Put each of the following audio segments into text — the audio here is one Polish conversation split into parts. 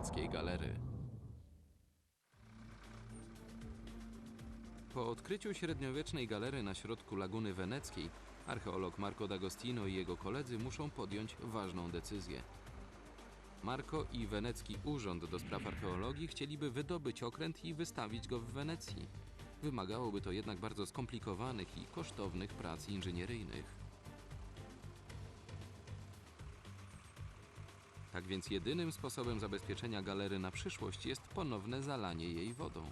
weneckiej galery. Po odkryciu średniowiecznej galery na środku Laguny Weneckiej, archeolog Marco D'Agostino i jego koledzy muszą podjąć ważną decyzję. Marco i wenecki urząd do spraw archeologii chcieliby wydobyć okręt i wystawić go w Wenecji. Wymagałoby to jednak bardzo skomplikowanych i kosztownych prac inżynieryjnych. Tak więc jedynym sposobem zabezpieczenia galery na przyszłość jest ponowne zalanie jej wodą.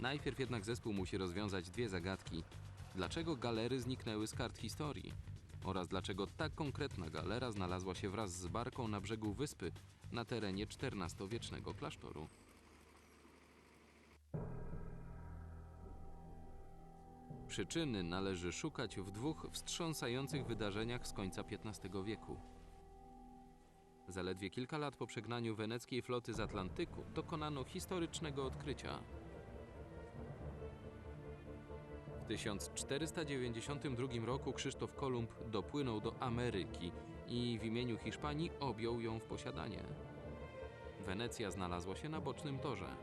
Najpierw jednak zespół musi rozwiązać dwie zagadki. Dlaczego galery zniknęły z kart historii? Oraz dlaczego tak konkretna galera znalazła się wraz z barką na brzegu wyspy na terenie XIV-wiecznego klasztoru? Przyczyny należy szukać w dwóch wstrząsających wydarzeniach z końca XV wieku. Zaledwie kilka lat po przegnaniu weneckiej floty z Atlantyku dokonano historycznego odkrycia. W 1492 roku Krzysztof Kolumb dopłynął do Ameryki i w imieniu Hiszpanii objął ją w posiadanie. Wenecja znalazła się na bocznym torze.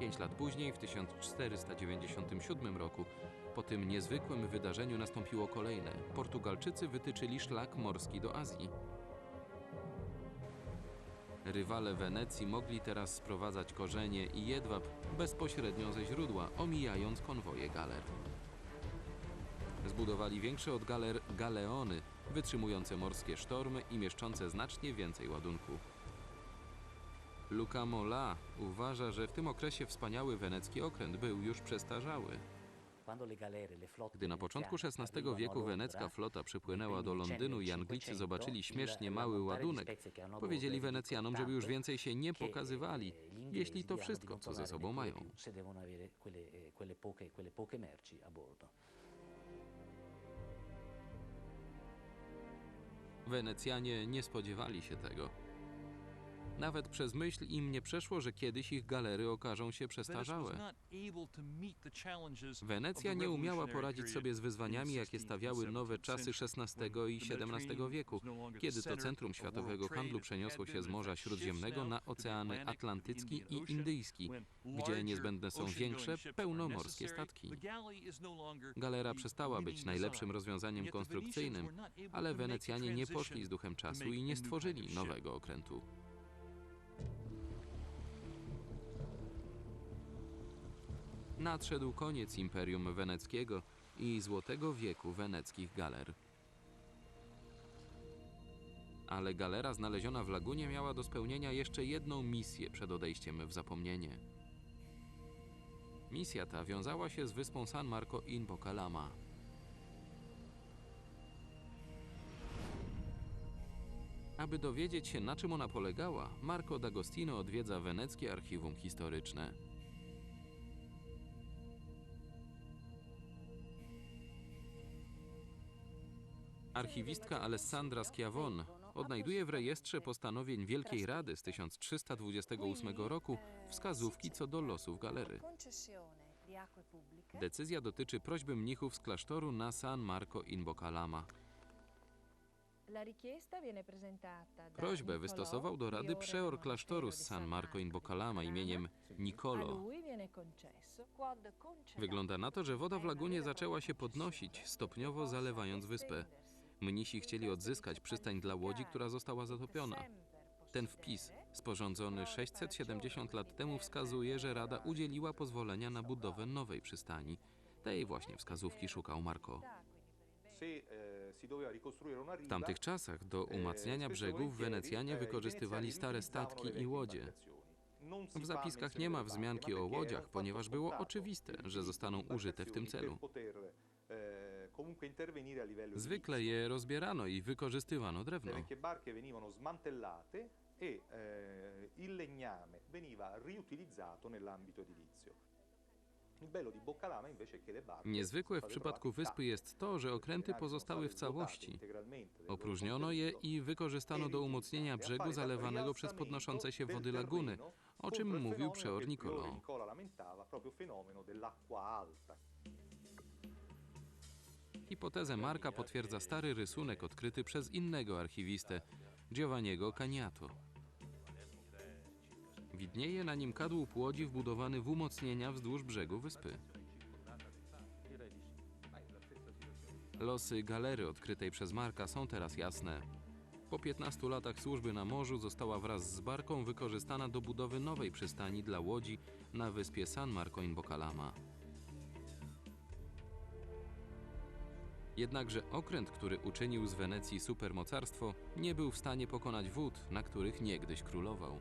Pięć lat później, w 1497 roku, po tym niezwykłym wydarzeniu nastąpiło kolejne. Portugalczycy wytyczyli szlak morski do Azji. Rywale Wenecji mogli teraz sprowadzać korzenie i jedwab bezpośrednio ze źródła, omijając konwoje galer. Zbudowali większe od galer galeony, wytrzymujące morskie sztormy i mieszczące znacznie więcej ładunku. Luca Mola uważa, że w tym okresie wspaniały wenecki okręt był już przestarzały. Gdy na początku XVI wieku wenecka flota przypłynęła do Londynu i Anglicy zobaczyli śmiesznie mały ładunek, powiedzieli Wenecjanom, żeby już więcej się nie pokazywali, jeśli to wszystko, co ze sobą mają. Wenecjanie nie spodziewali się tego. Nawet przez myśl im nie przeszło, że kiedyś ich galery okażą się przestarzałe. Wenecja nie umiała poradzić sobie z wyzwaniami, jakie stawiały nowe czasy XVI i XVII wieku, kiedy to centrum światowego handlu przeniosło się z Morza Śródziemnego na oceany Atlantycki i Indyjski, gdzie niezbędne są większe, pełnomorskie statki. Galera przestała być najlepszym rozwiązaniem konstrukcyjnym, ale Wenecjanie nie poszli z duchem czasu i nie stworzyli nowego okrętu. Nadszedł koniec Imperium Weneckiego i złotego wieku weneckich galer. Ale galera znaleziona w lagunie miała do spełnienia jeszcze jedną misję przed odejściem w zapomnienie. Misja ta wiązała się z wyspą San Marco in Bocalama. Aby dowiedzieć się, na czym ona polegała, Marco D'Agostino odwiedza weneckie archiwum historyczne. Archiwistka Alessandra Schiavon odnajduje w rejestrze postanowień Wielkiej Rady z 1328 roku wskazówki co do losów galery. Decyzja dotyczy prośby mnichów z klasztoru na San Marco in Bocalama. Prośbę wystosował do Rady przeor klasztoru z San Marco in Bocalama imieniem Nicolo. Wygląda na to, że woda w lagunie zaczęła się podnosić, stopniowo zalewając wyspę. Mnisi chcieli odzyskać przystań dla łodzi, która została zatopiona. Ten wpis, sporządzony 670 lat temu, wskazuje, że Rada udzieliła pozwolenia na budowę nowej przystani. Tej właśnie wskazówki szukał Marco. W tamtych czasach do umacniania brzegów Wenecjanie wykorzystywali stare statki i łodzie. W zapiskach nie ma wzmianki o łodziach, ponieważ było oczywiste, że zostaną użyte w tym celu. Zwykle je rozbierano i wykorzystywano drewno. E eh, Niezwykłe w przypadku wyspy jest to, że okręty pozostały w całości. Opróżniono je i wykorzystano do umocnienia brzegu zalewanego przez podnoszące się wody laguny, o czym mówił przeor. Hipotezę Marka potwierdza stary rysunek odkryty przez innego archiwistę, Giovanniego Cagnato. Widnieje na nim kadłub łodzi wbudowany w umocnienia wzdłuż brzegu wyspy. Losy galery odkrytej przez Marka są teraz jasne. Po 15 latach służby na morzu została wraz z barką wykorzystana do budowy nowej przystani dla łodzi na wyspie San Marco in Bocalama. Jednakże okręt, który uczynił z Wenecji supermocarstwo, nie był w stanie pokonać wód, na których niegdyś królował.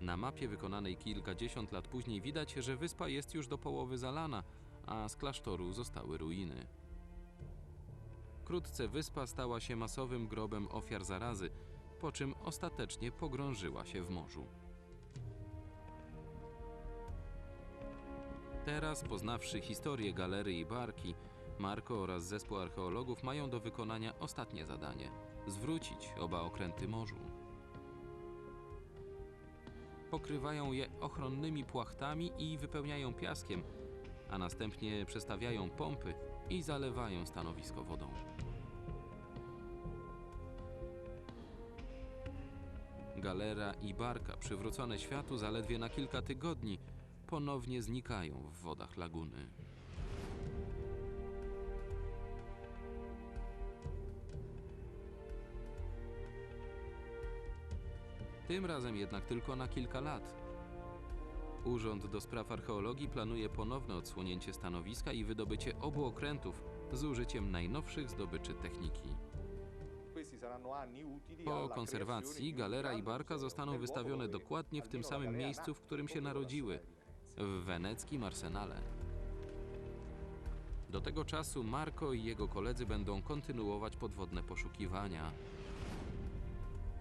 Na mapie wykonanej kilkadziesiąt lat później widać, że wyspa jest już do połowy zalana, a z klasztoru zostały ruiny. Wkrótce wyspa stała się masowym grobem ofiar zarazy, po czym ostatecznie pogrążyła się w morzu. Teraz, poznawszy historię galery i barki, Marco oraz zespół archeologów mają do wykonania ostatnie zadanie zwrócić oba okręty morzu. Pokrywają je ochronnymi płachtami i wypełniają piaskiem, a następnie przestawiają pompy i zalewają stanowisko wodą. Galera i barka, przywrócone światu zaledwie na kilka tygodni, ponownie znikają w wodach laguny. Tym razem jednak tylko na kilka lat. Urząd do Spraw Archeologii planuje ponowne odsłonięcie stanowiska i wydobycie obu okrętów z użyciem najnowszych zdobyczy techniki. Po konserwacji galera i barka zostaną wystawione dokładnie w tym samym miejscu, w którym się narodziły w weneckim arsenale. Do tego czasu Marco i jego koledzy będą kontynuować podwodne poszukiwania.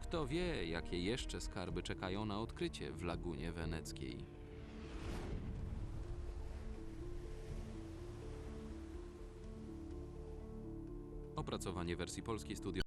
Kto wie, jakie jeszcze skarby czekają na odkrycie w lagunie weneckiej. Opracowanie wersji polskiej studio